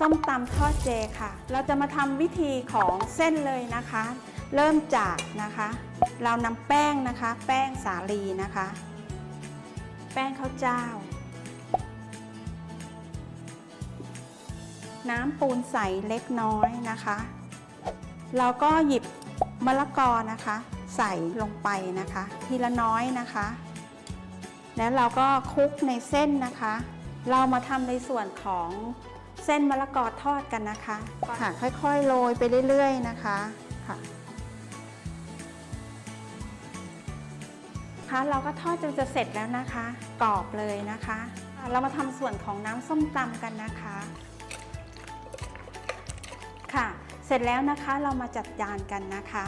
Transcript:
ส้มตำทอดเจค่ะ เราจะมาทำวิธีของเส้นเลยนะคะ เริ่มจากนะคะ เรานำแป้งนะคะ แป้งสาลีนะคะ แป้งข้าวเจ้า น้ำปูนใสเล็กน้อยนะคะ เราก็หยิบมะละกอนะคะ ใส่ลงไปนะคะ ทีละน้อยนะคะ แล้วเราก็คลุกในเส้นนะคะ เรามาทำในส่วนของ ส้นมะละกอทอดกันนะคะ ค่ะ ค่อยๆ โรยไปเรื่อยๆ นะคะ ค่ะค่ะเราก็ทอดจนจะเสร็จแล้วนะคะ กรอบเลยนะคะ เรามาทำส่วนของน้ำส้มตำกันนะคะ ค่ะ เสร็จแล้วนะคะเรามาจัดจานกันนะคะ